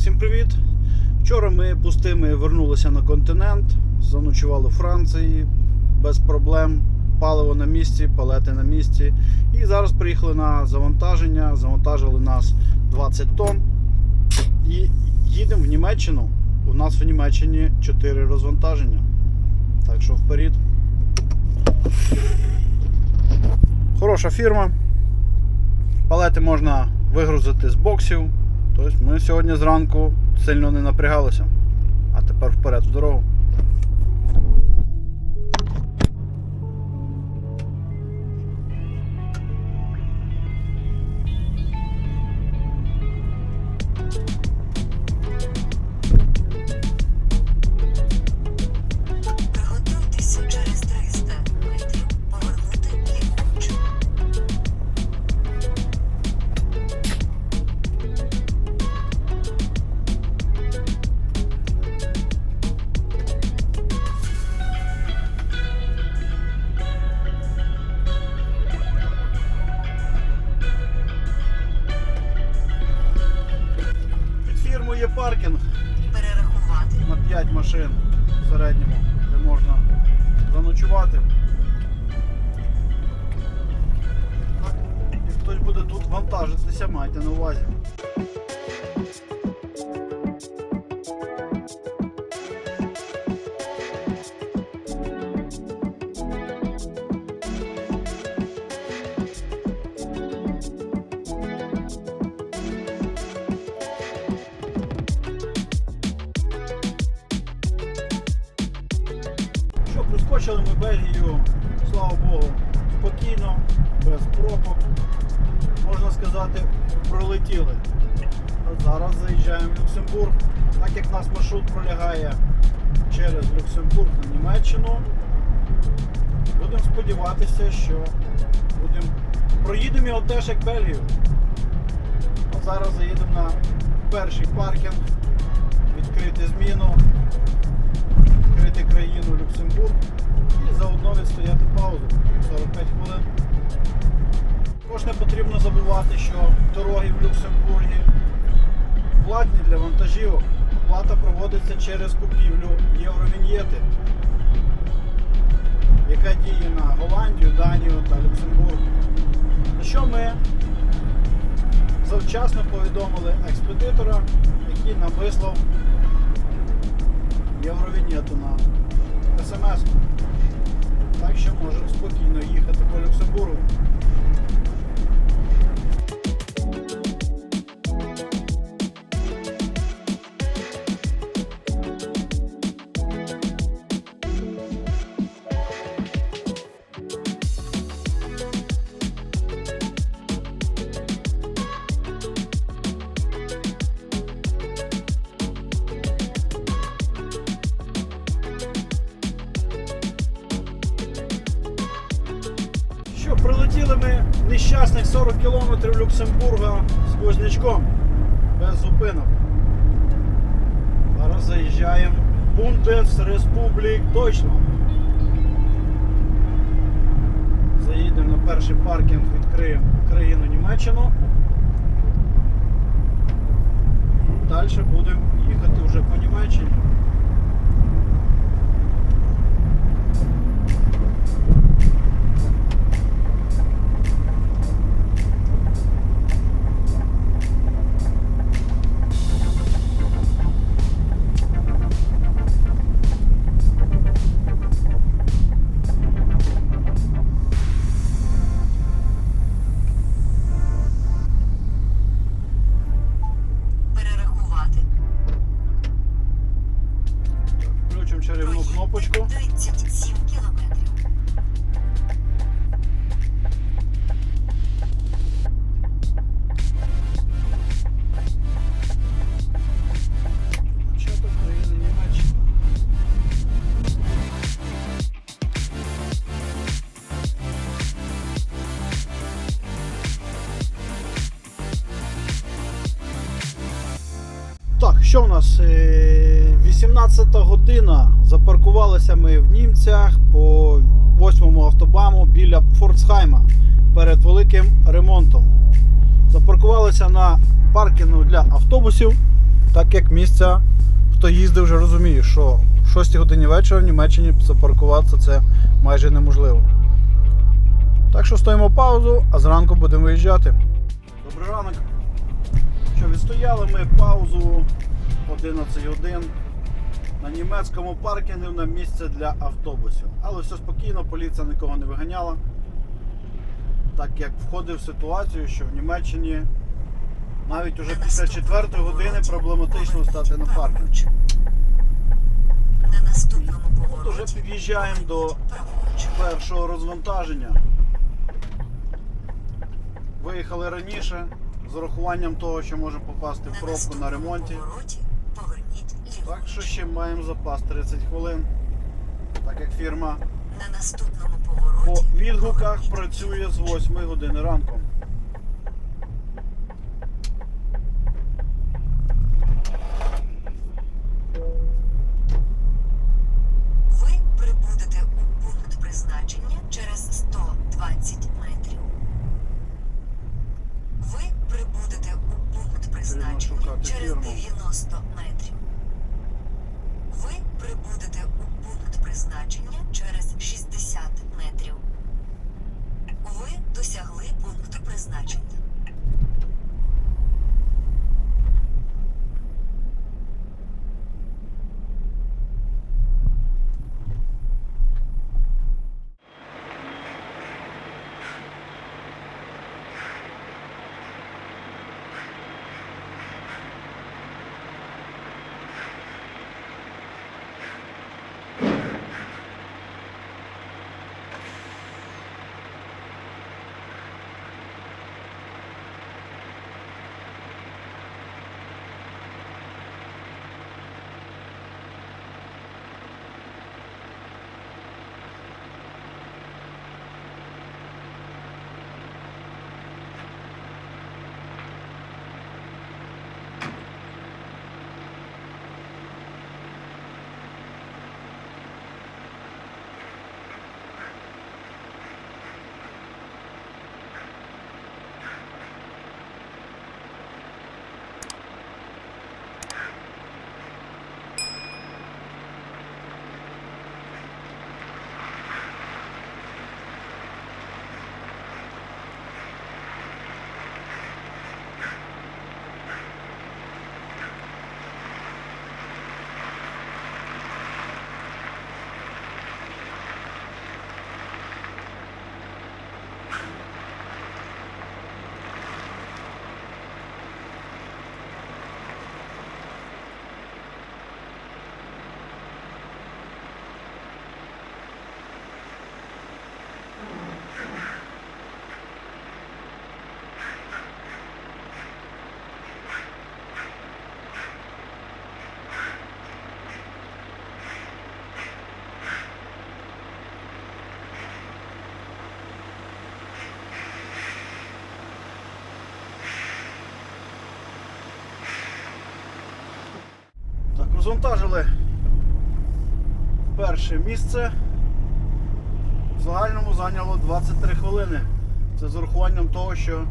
всім привіт! Вчора ми пустими вернулися на континент, заночували в Франції без проблем. Паливо на місці, палети на місці. І зараз приїхали на завантаження. Завантажили нас 20 тонн. І їдемо в Німеччину. У нас в Німеччині 4 розвантаження. Так що вперед. Хороша фірма. Палети можна вигрузити з боксів. Тобто ми сьогодні зранку сильно не напрягалися. А тепер вперед в дорогу. Фірмою є паркінг Перерахувати. на 5 машин в середньому, де можна заночувати. І хтось буде тут вантажитися, майте на увазі. Сказати, пролетіли. Зараз заїжджаємо в Люксембург. Так як наш маршрут пролягає через Люксембург на Німеччину, будемо сподіватися, що будемо... проїдемо його теж як Бельгію. А зараз заїдемо на перший паркінг, відкрити зміну відкрити країну Люксембург і заодно відстояти паузу 45 хвилин. Також не потрібно забувати, що дороги в Люксембургі платні для вантажівок. Плата проводиться через купівлю євровіньєти, яка діє на Голландію, Данію та Люксембург. На що ми завчасно повідомили експедитора, який нам вислав євровінєту на смс. Так що можемо спокійно їхати по Люксембургу. 40 кілометрів Люксембурга з Вознячком, без зупинок. Зараз заїжджаємо в Бундесреспублік точно. Заїдемо на перший паркінг, відкриємо країну Німеччину. Далі будемо їхати вже по Німеччині. Що в нас? Е, 18 година. Запаркувалися ми в німцях по 8 автобаму біля Форцхайма перед великим ремонтом. Запаркувалися на паркінгу для автобусів. Так як місця, хто їздив, вже розуміє, що в 6 годині вечора в Німеччині запаркуватися це майже неможливо. Так що стоїмо паузу, а зранку будемо виїжджати. Добрий ранок. Що, відстояли ми паузу 11 годин на німецькому паркінгу на місце для автобусів. Але все спокійно, поліція нікого не виганяла. Так як входив в ситуацію, що в Німеччині навіть уже після 4 години проблематично стати на паркінг. От уже під'їжджаємо до першого розвантаження. Виїхали раніше з урахуванням того, що може попасти в пробку на ремонті. Повороті. Так що ще маємо запас 30 хвилин. Так як фірма На наступному по відгуках працює з ліворуч. 8 години ранку. Так, розвантажили перше місце. В загальному зайняло 23 хвилини. Це з урахуванням того, що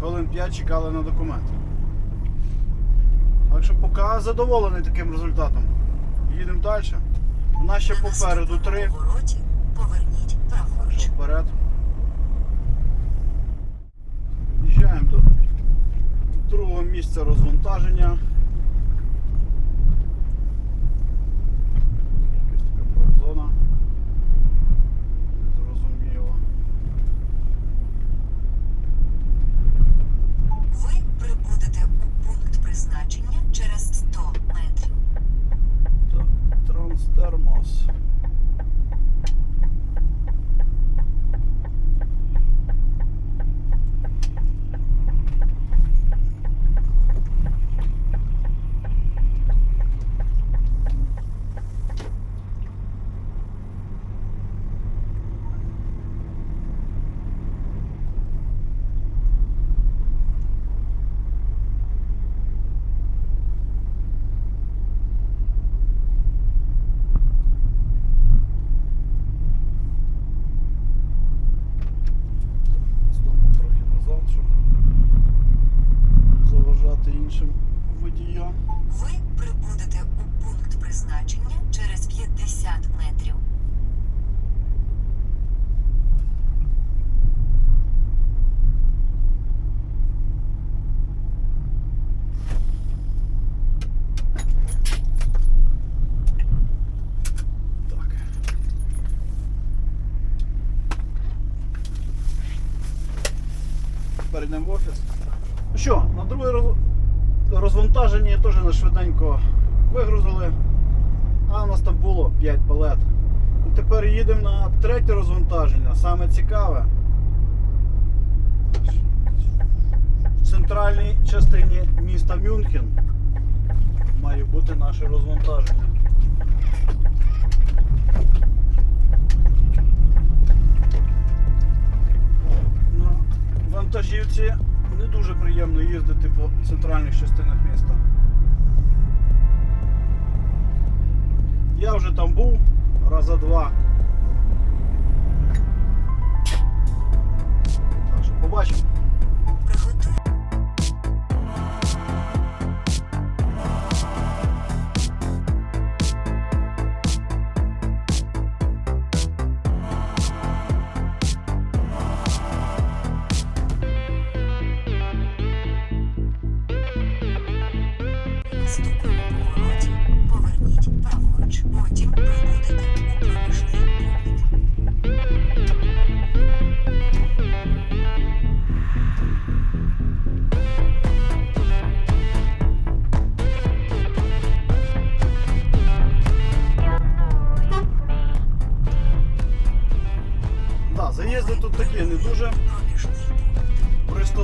хвилин 5 чекали на документ. Так що поки задоволений таким результатом. Їдемо далі. У нас ще попереду три. поверніть вперед. Їжджаємо до другого місця розвантаження. Розвантаження. Саме цікаве. В центральній частині міста Мюнхен має бути наше розвантаження. На вантажівці не дуже приємно їздити по центральних частинах міста. Я вже там був раза два. побачимо.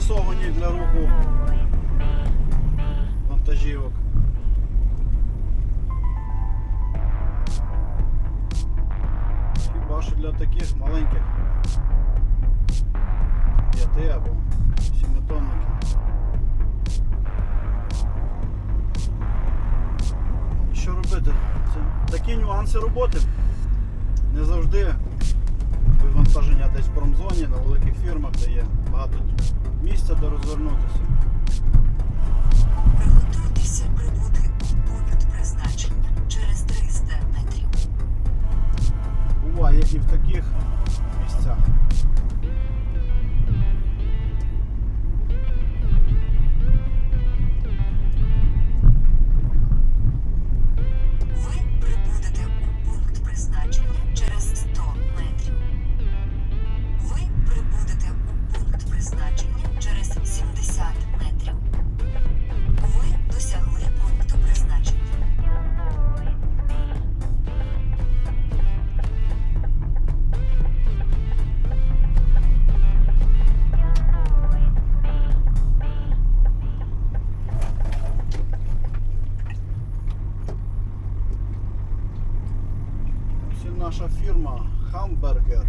Пристосовані для руху вантажівок. Хіба що для таких маленьких п'яти або сімитонників. І Що робити? Це такі нюанси роботи. Не завжди вивантаження десь в промзоні, на великих фірмах, де є багато місця, де розвернутися. Приготуйтеся прибути у пункт призначення через 300 метрів. Буває і в таких наша фірма Hamburger.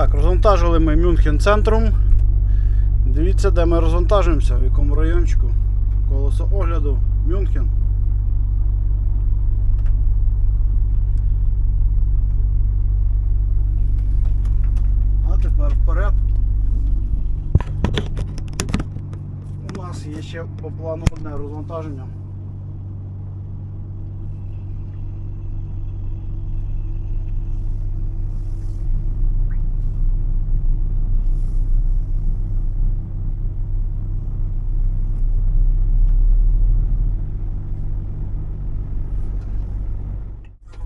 Так, розвантажили ми Мюнхен центром. Дивіться, де ми розвантажуємося, в якому райончику. Колесо огляду Мюнхен. А тепер вперед. У нас є ще по плану одне розвантаження.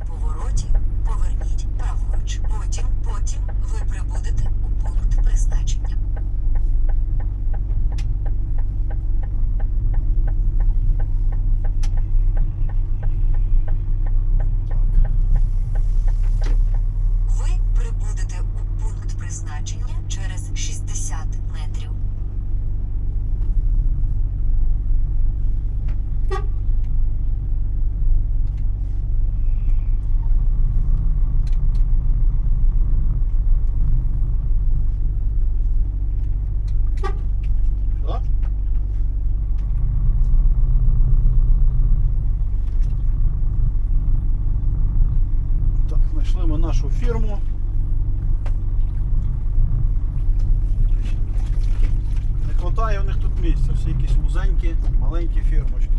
У повороті поверніть праворуч. Потім, потім ви прибудете у пункт призначення. хватає у них тут місця. Всі якісь вузенькі, маленькі фірмочки.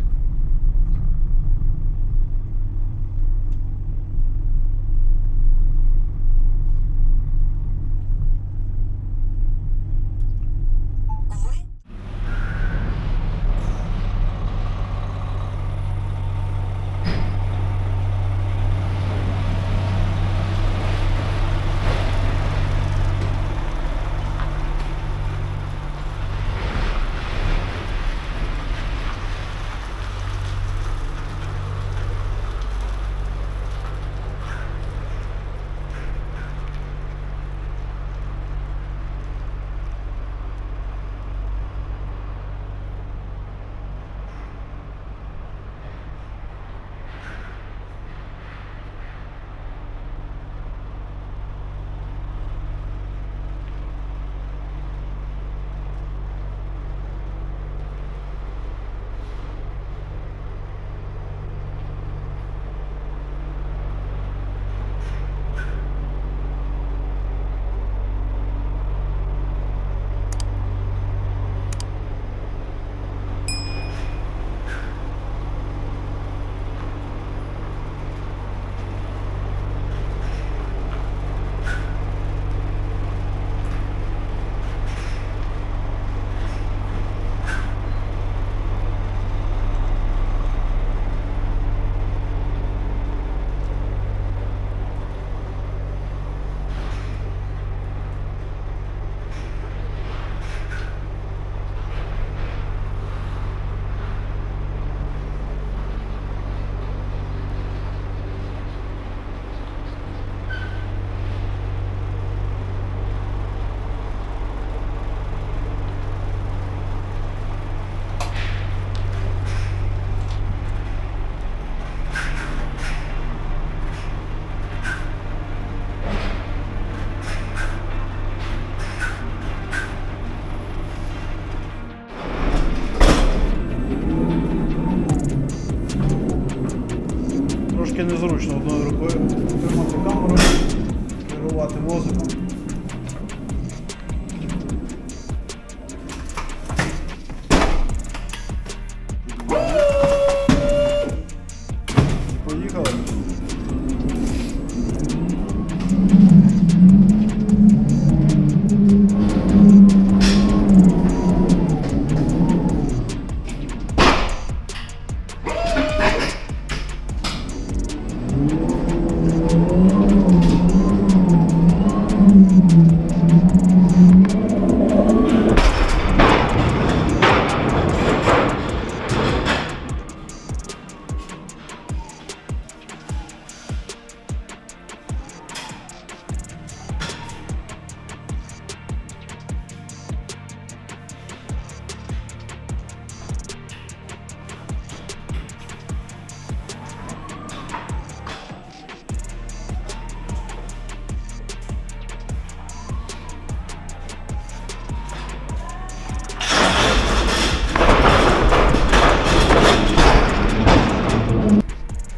hoşuna oldu.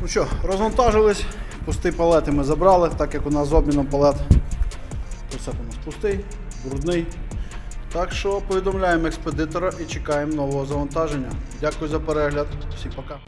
Ну що, розвантажились, пусті палети ми забрали, так як у нас з обміном палет Все у нас пустий, брудний. Так що повідомляємо експедитора і чекаємо нового завантаження. Дякую за перегляд. Всім пока.